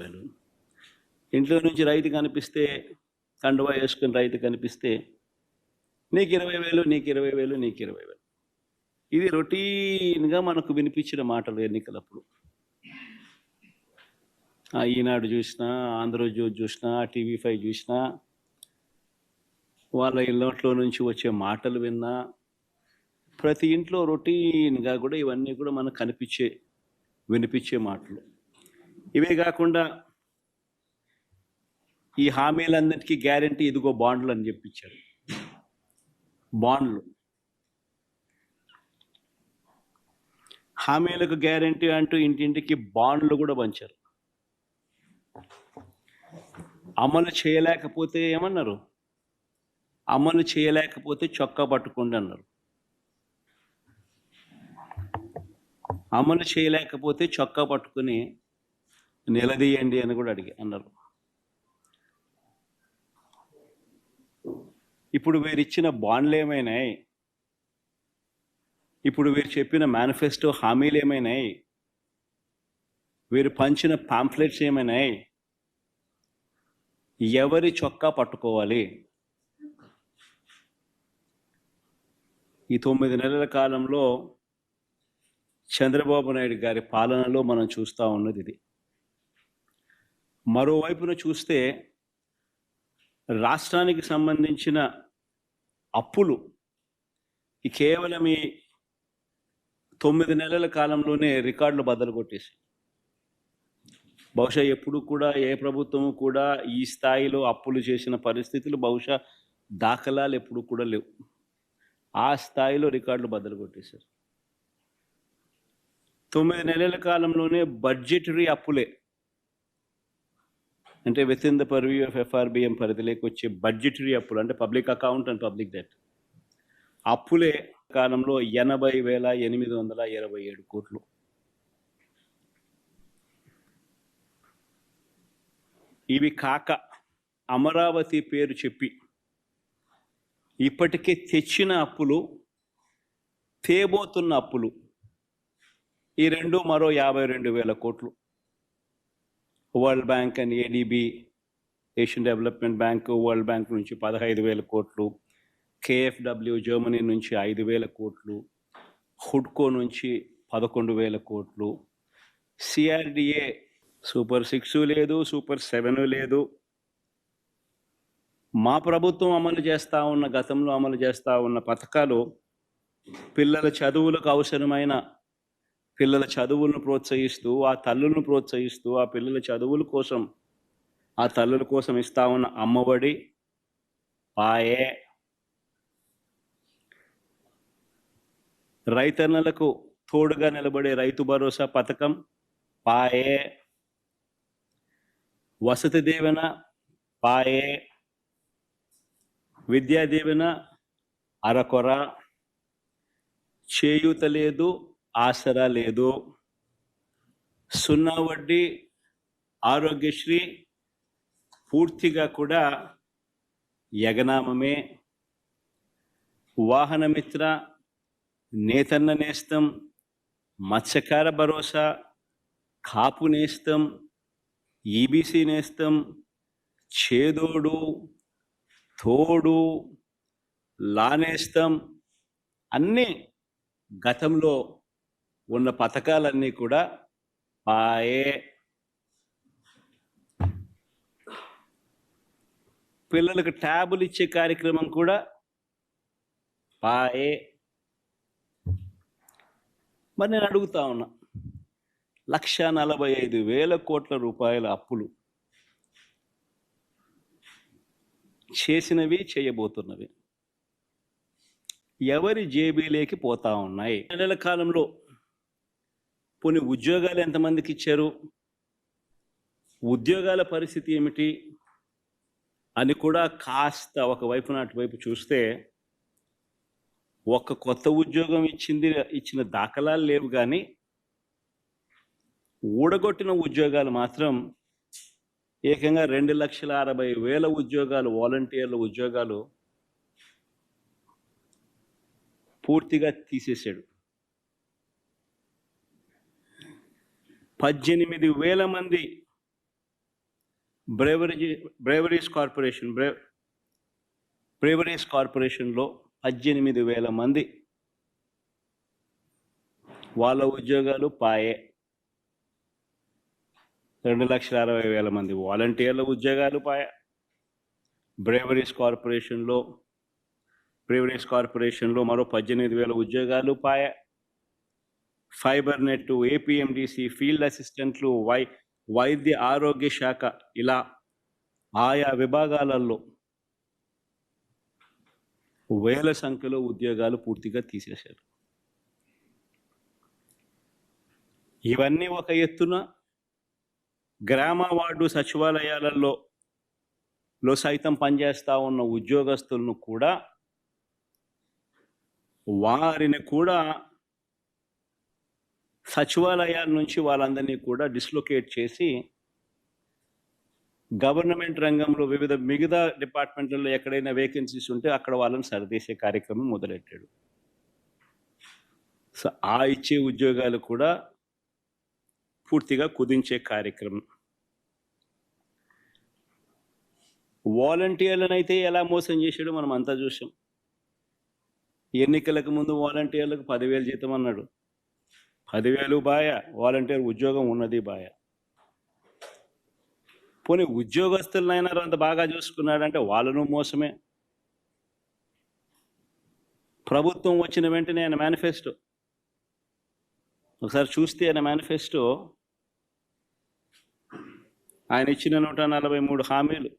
వేలు ఇంట్లో నుంచి రైతు కనిపిస్తే కండువా వేసుకుని రైతు కనిపిస్తే నీకు ఇరవై వేలు నీకు ఇరవై వేలు నీకు ఇరవై వేలు. ఇది రొటీన్గా మనకు వినిపించిన మాటలు ఎన్నికలప్పుడు. ఆ ఈనాడు చూసినా ఆంధ్రజ్యోతి చూసినా టీవీ ఫైవ్ చూసినా వాళ్ళ ఇళ్ళట్లో నుంచి వచ్చే మాటలు విన్నా ప్రతి ఇంట్లో రొటీన్గా కూడా ఇవన్నీ కూడా మనకు కనిపించే వినిపించే మాటలు. ఇవే కాకుండా ఈ హామీలన్నిటికీ గ్యారంటీ ఇదిగో బాండ్లు అని చెప్పించారు బాండ్లు. హామీలకు గ్యారంటీ అంటూ ఇంటింటికి బాండ్లు కూడా పంచారు. అమలు చేయలేకపోతే ఏమన్నారు? అమలు చేయలేకపోతే చొక్కా పట్టుకోండి అన్నారు. అమలు చేయలేకపోతే చొక్కా పట్టుకుని నిలదీయండి అని కూడా అడిగి అన్నారు. ఇప్పుడు వీరు ఇచ్చిన బాండ్లు ఏమైనాయి ఇప్పుడు వీరు చెప్పిన మేనిఫెస్టో హామీలు ఏమైనాయి వీరు పంచిన పాంఫ్లెట్స్ ఏమైనాయి? ఎవరి చొక్కా పట్టుకోవాలి? ఈ తొమ్మిది నెలల కాలంలో చంద్రబాబు నాయుడు గారి పాలనలో మనం చూస్తూ ఉన్నది ఇది. మరోవైపున చూస్తే రాష్ట్రానికి సంబంధించిన అప్పులు ఈ కేవలం ఈ తొమ్మిది నెలల కాలంలోనే రికార్డులు బద్దలు కొట్టేసి బహుశా ఎప్పుడు కూడా ఏ ప్రభుత్వము కూడా ఈ స్థాయిలో అప్పులు చేసిన పరిస్థితులు బహుశా దాఖలాలు ఎప్పుడు కూడా లేవు. ఆ స్థాయిలో రికార్డులు బద్దలు కొట్టేశారు. తొమ్మిది నెలల కాలంలోనే బడ్జెటరీ అప్పులే అంటే within the purview of FRBM పరిధిలోకి వచ్చే బడ్జెటరీ అప్పులు అంటే public account and public debt అప్పులే కాలంలో ఎనభై వేల ఎనిమిది వందల ఇరవై ఏడు కోట్లు. ఇవి కాక అమరావతి పేరు చెప్పి ఇప్పటికే తెచ్చిన అప్పులు తేబోతున్న అప్పులు ఈ రెండు మరో యాభై రెండు వేల కోట్లు. World bank and ADB Asian development bank world bank నుంచి పదహైదు వేల కోట్లు కేఎఫ్డబ్ల్యూ జర్మనీ నుంచి ఐదు వేల కోట్లు హుడ్కో నుంచి పదకొండు వేల కోట్లు సిఆర్డిఏ సూపర్ సిక్స్ లేదు సూపర్ సెవెన్ లేదు. మా ప్రభుత్వం అమలు చేస్తూ ఉన్న గతంలో అమలు చేస్తూ ఉన్న పథకాలు పిల్లల చదువులకు అవసరమైన పిల్లల చదువులను ప్రోత్సహిస్తూ ఆ తల్లులను ప్రోత్సహిస్తూ ఆ పిల్లల చదువుల కోసం ఆ తల్లుల కోసం ఇస్తా ఉన్న అమ్మఒడి పాయే. రైతన్నలకు తోడుగా నిలబడే రైతు భరోసా పథకం పాయే. వసతి దీవెన పాయే. విద్యా దీవెన అరకొర. చేయూత లేదు ఆసరా లేదు. సున్నా వడ్డీ ఆరోగ్యశ్రీ పూర్తిగా కూడా యగనామమే. వాహనమిత్ర నేతన్న నేస్తం మత్స్యకార భరోసా కాపు నేస్తం ఈబీసీ నేస్తం చేదోడు తోడు లానేస్తం అన్నీ గతంలో ఉన్న పథకాలన్నీ కూడా పాయే పిల్లలకు ట్యాబులు ఇచ్చే కార్యక్రమం కూడా పాయే మరి నేను అడుగుతా ఉన్నా లక్ష నలభై ఐదు వేల కోట్ల రూపాయల అప్పులు చేసినవి చేయబోతున్నవి. ఎవరి జేబీలోకి పోతా ఉన్నాయి? నెలల కాలంలో కొన్ని ఉద్యోగాలు ఎంతమందికి ఇచ్చారు? ఉద్యోగాల పరిస్థితి ఏమిటి? అని కూడా కాస్త ఒకవైపు అటువైపు చూస్తే ఒక్క కొత్త ఉద్యోగం ఇచ్చింది ఇచ్చిన దాఖలాలు లేవు కానీ ఊడగొట్టిన ఉద్యోగాలు మాత్రం ఏకంగా రెండు లక్షల అరవై వేల ఉద్యోగాలు వాలంటీర్ల ఉద్యోగాలు పూర్తిగా తీసేశాడు. పద్దెనిమిది వేల మంది బ్రేవరీ బ్రేవరీస్ కార్పొరేషన్ బ్రే బ్రేవరీస్ కార్పొరేషన్లో పద్దెనిమిది వేల మంది వాళ్ళ ఉద్యోగాలు పాయే. రెండు లక్షల అరవై వేల మంది వాలంటీర్ల ఉద్యోగాలు పాయ. బ్రేవరీస్ కార్పొరేషన్లో బ్రేవరీస్ కార్పొరేషన్లో మరో పద్దెనిమిది వేల ఉద్యోగాలు పాయ. ఫైబర్ నెట్ ఏపీఎండిసి ఫీల్డ్ అసిస్టెంట్లు వై వైద్య ఆరోగ్య శాఖ ఇలా ఆయా విభాగాలలో వేల సంఖ్యలో ఉద్యోగాలు పూర్తిగా తీసేశారు. ఇవన్నీ ఒక ఎత్తున గ్రామ వార్డు సచివాలయాలలో లో సైతం పనిచేస్తూ ఉన్న ఉద్యోగస్తులను కూడా వారిని కూడా సచివాలయాల నుంచి వాళ్ళందరినీ కూడా డిస్లొకేట్ చేసి గవర్నమెంట్ రంగంలో వివిధ మిగతా డిపార్ట్మెంట్లలో ఎక్కడైనా వేకెన్సీస్ ఉంటే అక్కడ వాళ్ళని సరిదేసే కార్యక్రమం మొదలెట్టాడు. సో ఆ ఇచ్చే ఉద్యోగాలు కూడా పూర్తిగా కుదించే కార్యక్రమం. వాలంటీర్లను అయితే ఎలా మోసం చేశాడో మనం అంతా చూసాం ఎన్నికలకు ముందు వాలంటీర్లకు పదివేలు జీతం అన్నాడు. పదివేలు బాయ వాలంటీర్ ఉద్యోగం ఉన్నది బాయ. పోనీ ఉద్యోగస్తులనైనా అంత బాగా చూసుకున్నాడంటే వాళ్ళను మోసమే. ప్రభుత్వం వచ్చిన వెంటనే ఆయన మేనిఫెస్టో. ఒకసారి చూస్తే ఆయన మేనిఫెస్టో. ఆయన ఇచ్చిన నూట నలభై మూడు హామీలు.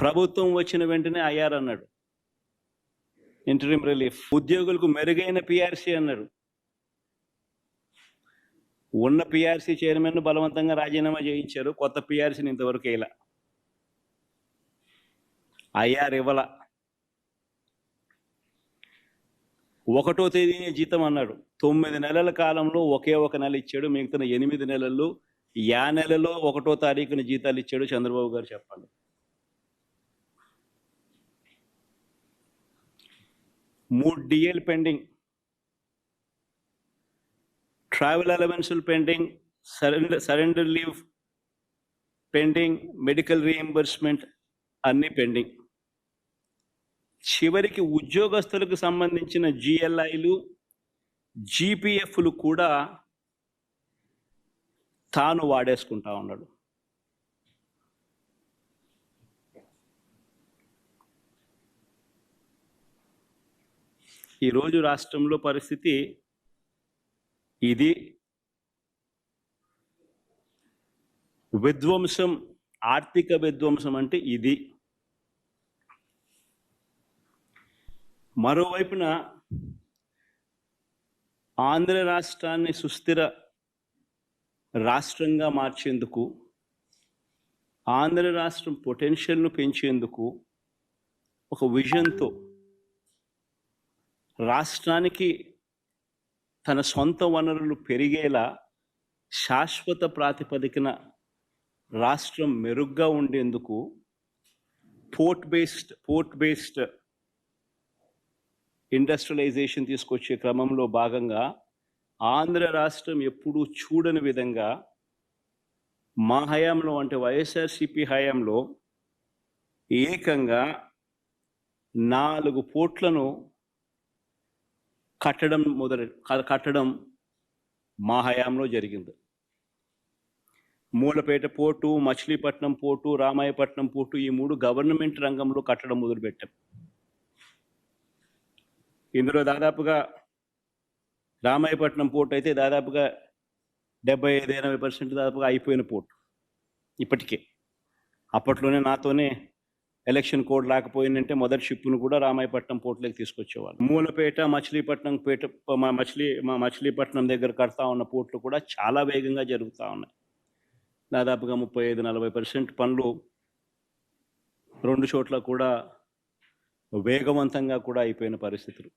ప్రభుత్వం వచ్చిన వెంటనే అయ్యారన్నాడు. ఇంటరీమ్ రిలీఫ్ ఉద్యోగులకు మెరుగైన పిఆర్సీ అన్నాడు. ఉన్న పిఆర్సీ చైర్మన్ బలవంతంగా రాజీనామా చేయించారు. కొత్త పిఆర్సీని ఇంతవరకు ఇలా ఐఆర్ ఇవ్వాల. ఒకటో తేదీనే జీతం అన్నాడు. తొమ్మిది నెలల కాలంలో ఒకే ఒక నెల ఇచ్చాడు. మిగతా ఎనిమిది నెలల్లో యా నెలలో ఒకటో తారీఖున జీతాలు ఇచ్చాడు చంద్రబాబు గారు చెప్పండి. మూడు DL pending travel అలవెన్సులు pending surrender surrender leave pending medical reimbursement అన్నీ పెండింగ్ చివరికి ఉద్యోగస్తులకు సంబంధించిన జిఎల్ఐలు జీపీఎఫ్లు కూడా తాను వాడేసుకుంటా ఉన్నాడు. ఈరోజు రాష్ట్రంలో పరిస్థితి ఇది విధ్వంసం ఆర్థిక విధ్వంసం అంటే ఇది. మరోవైపున ఆంధ్ర రాష్ట్రాన్ని సుస్థిర రాష్ట్రంగా మార్చేందుకు ఆంధ్ర రాష్ట్రం పొటెన్షియల్ను పెంచేందుకు ఒక విజన్తో రాష్ట్రానికి తన సొంత వనరులు పెరిగేలా శాశ్వత ప్రాతిపదికన రాష్ట్రం మెరుగ్గా ఉండేందుకు port based port based industrialisation తీసుకొచ్చే క్రమంలో భాగంగా ఆంధ్ర రాష్ట్రం ఎప్పుడూ చూడని విధంగా మా హయాంలో అంటే వైఎస్ఆర్సిపి హయాంలో ఏకంగా నాలుగు పోర్ట్లను కట్టడం మొదలు కట్టడం మా హయాంలో జరిగింది. Mulapeta port Machilipatnam port Ramayapatnam port ఈ మూడు గవర్నమెంట్ రంగంలో కట్టడం మొదలుపెట్టాం. ఇందులో దాదాపుగా రామాయపట్నం పోర్ట్ అయితే దాదాపుగా డెబ్బై ఐదు ఎనభై పర్సెంట్ దాదాపుగా అయిపోయిన పోర్టు ఇప్పటికే. అప్పట్లోనే నాతోనే ఎలక్షన్ కోడ్ లేకపోయిందంటే మొదటి షిప్ను కూడా రామాయపట్నం పోర్టులోకి తీసుకొచ్చేవాళ్ళు. మూలపేట మచిలీపట్నం పేట మా మచిలీ మా మచిలీపట్నం దగ్గర కడతా ఉన్న పోర్టులు కూడా చాలా వేగంగా జరుగుతూ ఉన్నాయి. దాదాపుగా ముప్పై ఐదు నలభై పర్సెంట్ పనులు రెండు చోట్ల కూడా వేగవంతంగా కూడా అయిపోయిన పరిస్థితులు.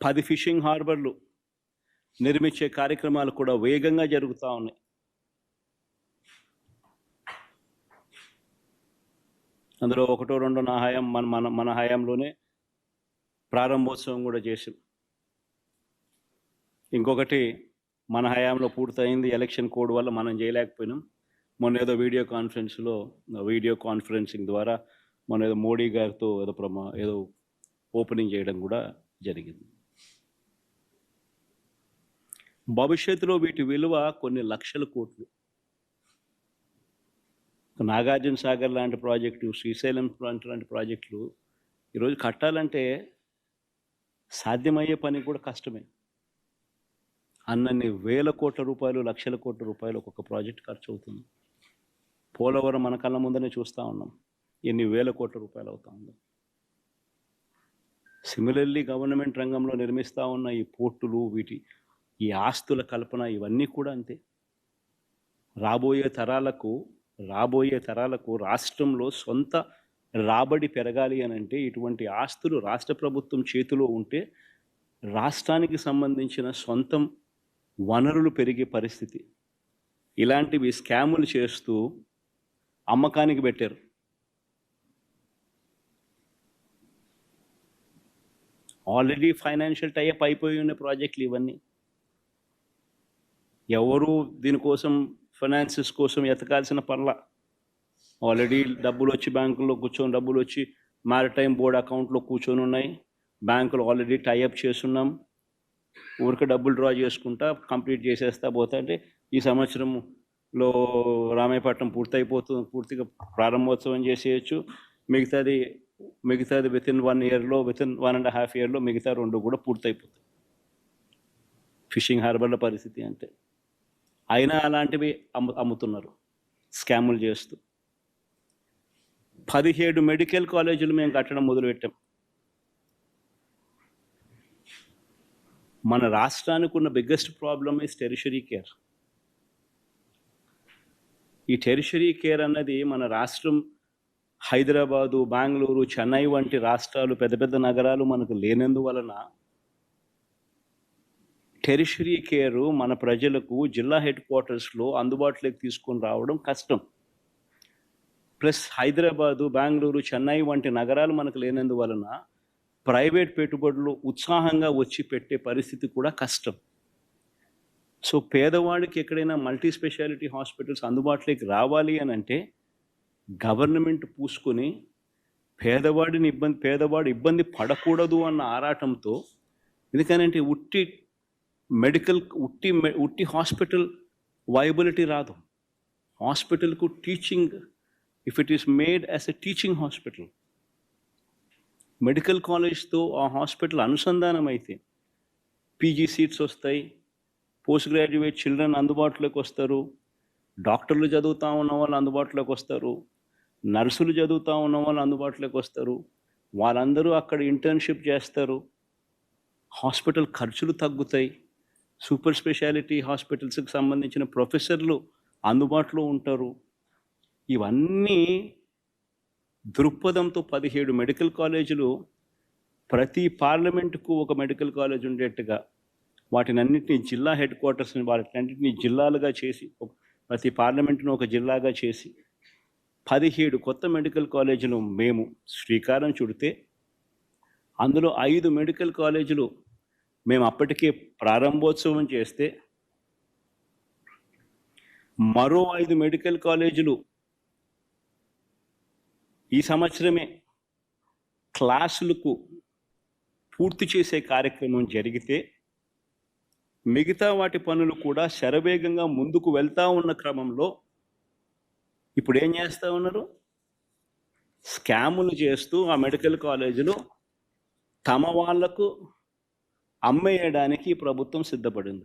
పది ఫిషింగ్ హార్బర్లు నిర్మించే కార్యక్రమాలు కూడా వేగంగా జరుగుతూ ఉన్నాయి. అందులో ఒకటో రెండో నా హయాం మన మన మన హయాంలోనే ప్రారంభోత్సవం కూడా చేసాం ఇంకొకటి మన హయాంలో పూర్తయింది ఎలక్షన్ కోడ్ వల్ల మనం చేయలేకపోయినాం. మొన్న ఏదో వీడియో కాన్ఫరెన్స్లో వీడియో కాన్ఫరెన్సింగ్ ద్వారా మొన్న ఏదో మోడీ గారితో ఏదో ప్రమా ఏదో ఓపెనింగ్ చేయడం కూడా జరిగింది. భవిష్యత్తులో వీటి విలువ కొన్ని లక్షల కోట్లు. నాగార్జున సాగర్ లాంటి ప్రాజెక్టు శ్రీశైలం లాంటి లాంటి ప్రాజెక్టులు ఈరోజు కట్టాలంటే సాధ్యమయ్యే పని కూడా కష్టమే. అన్నన్ని వేల కోట్ల రూపాయలు లక్షల కోట్ల రూపాయలు ఒక్కొక్క ప్రాజెక్ట్ ఖర్చు అవుతుంది. పోలవరం మన కళ్ళ ముందనే చూస్తూ ఉన్నాం. ఎన్ని వేల కోట్ల రూపాయలు అవుతా ఉందో. సిమిలర్లీ గవర్నమెంట్ రంగంలో నిర్మిస్తూ ఉన్న ఈ పోర్టులు వీటి ఈ ఆస్తుల కల్పన ఇవన్నీ కూడా అంతే. రాబోయే తరాలకు రాబోయే తరాలకు రాష్ట్రంలో సొంత రాబడి పెరగాలి అని అంటే ఇటువంటి ఆస్తులు రాష్ట్ర ప్రభుత్వం చేతిలో ఉంటే రాష్ట్రానికి సంబంధించిన సొంతం వనరులు పెరిగే పరిస్థితి. ఇలాంటివి స్కాములు చేస్తూ అమ్మకానికి పెట్టారు. ఆల్రెడీ ఫైనాన్షియల్ టైప్ అయిపోయి ఉన్న ప్రాజెక్టులు ఇవన్నీ. ఎవరు దీనికోసం ఫైనాన్సెస్ కోసం ఎతకాల్సిన పర్ల ఆల్రెడీ డబ్బులు వచ్చి బ్యాంకుల్లో కూర్చొని డబ్బులు వచ్చి మ్యారిటైమ్ బోర్డ్ అకౌంట్లో కూర్చొని ఉన్నాయి. బ్యాంకులు ఆల్రెడీ టైఅప్ చేస్తున్నాం. ఊరికి డబ్బులు డ్రా చేసుకుంటా కంప్లీట్ చేసేస్తా పోతా అంటే ఈ సంవత్సరంలో రామాయపట్నం పూర్తయిపోతుంది పూర్తిగా ప్రారంభోత్సవం చేసేయచ్చు. మిగతాది మిగతాది విత్ ఇన్ వన్ ఇయర్లో within one and half ఇయర్లో మిగతా రెండు కూడా పూర్తయిపోతాయి. ఫిషింగ్ హార్బర్ల పరిస్థితి అంటే అయినా అలాంటివి అమ్ము అమ్ముతున్నారు. స్కాములు చేస్తూ. పదిహేడు మెడికల్ కాలేజీలు మేము కట్టడం మొదలుపెట్టాం. మన రాష్ట్రానికి ఉన్న biggest problem is tertiary care. ఈ టెరిషరీ కేర్ అన్నది మన రాష్ట్రం హైదరాబాదు బెంగళూరు చెన్నై వంటి రాష్ట్రాలు పెద్ద పెద్ద నగరాలు మనకు లేనందువలన టెరిషరీ కేరు మన ప్రజలకు జిల్లా హెడ్ క్వార్టర్స్లో అందుబాటులోకి తీసుకొని రావడం కష్టం. ప్లస్ హైదరాబాదు బెంగళూరు చెన్నై వంటి నగరాలు మనకు లేనందువలన ప్రైవేట్ పెట్టుబడులు ఉత్సాహంగా వచ్చి పెట్టే పరిస్థితి కూడా కష్టం. సో పేదవాడికి ఎక్కడైనా మల్టీ స్పెషాలిటీ హాస్పిటల్స్ అందుబాటులోకి రావాలి అని అంటే గవర్నమెంట్ పూసుకొని పేదవాడిని ఇబ్బంది పేదవాడు ఇబ్బంది పడకూడదు అన్న ఆరాటంతో ఎందుకనంటే ఉట్టి మెడికల్ ఉట్టి మె- ఉట్టి హాస్పిటల్ వైబిలిటీ రాదు. హాస్పిటల్కు teaching if it is made as a teaching hospital medical కాలేజ్తో ఆ హాస్పిటల్ అనుసంధానం అయితే పీజీ సీట్స్ వస్తాయి పోస్ట్ గ్రాడ్యుయేట్ చిల్డ్రన్ అందుబాటులోకి వస్తారు డాక్టర్లు చదువుతూ ఉన్న వాళ్ళు అందుబాటులోకి వస్తారు నర్సులు చదువుతూ ఉన్న వాళ్ళు అందుబాటులోకి వస్తారు వాళ్ళందరూ అక్కడ ఇంటర్న్షిప్ చేస్తారు హాస్పిటల్ ఖర్చులు తగ్గుతాయి. సూపర్ స్పెషాలిటీ హాస్పిటల్స్కి సంబంధించిన ప్రొఫెసర్లు అందుబాటులో ఉంటారు. ఇవన్నీ దృక్పథంతో పదిహేడు మెడికల్ కాలేజీలు ప్రతి పార్లమెంటుకు ఒక మెడికల్ కాలేజ్ ఉండేట్టుగా వాటినన్నింటినీ జిల్లా హెడ్ క్వార్టర్స్ని వాటినన్నింటినీ జిల్లాలుగా చేసి ప్రతి పార్లమెంటును ఒక జిల్లాగా చేసి పదిహేడు కొత్త మెడికల్ కాలేజీలు మేము శ్రీకారం చుడితే అందులో ఐదు మెడికల్ కాలేజీలు మేము అప్పటికే ప్రారంభోత్సవం చేస్తే మరో ఐదు మెడికల్ కాలేజీలు ఈ సంవత్సరమే క్లాసులకు పూర్తి చేసే కార్యక్రమం జరిగితే మిగతా వాటి పనులు కూడా శరవేగంగా ముందుకు వెళ్తా ఉన్న క్రమంలో ఇప్పుడు ఏం చేస్తూ ఉన్నారు? స్కాములు చేస్తూ ఆ మెడికల్ కాలేజీలు తమ వాళ్ళకు అమ్మేయడానికి ప్రభుత్వం సిద్ధపడింది.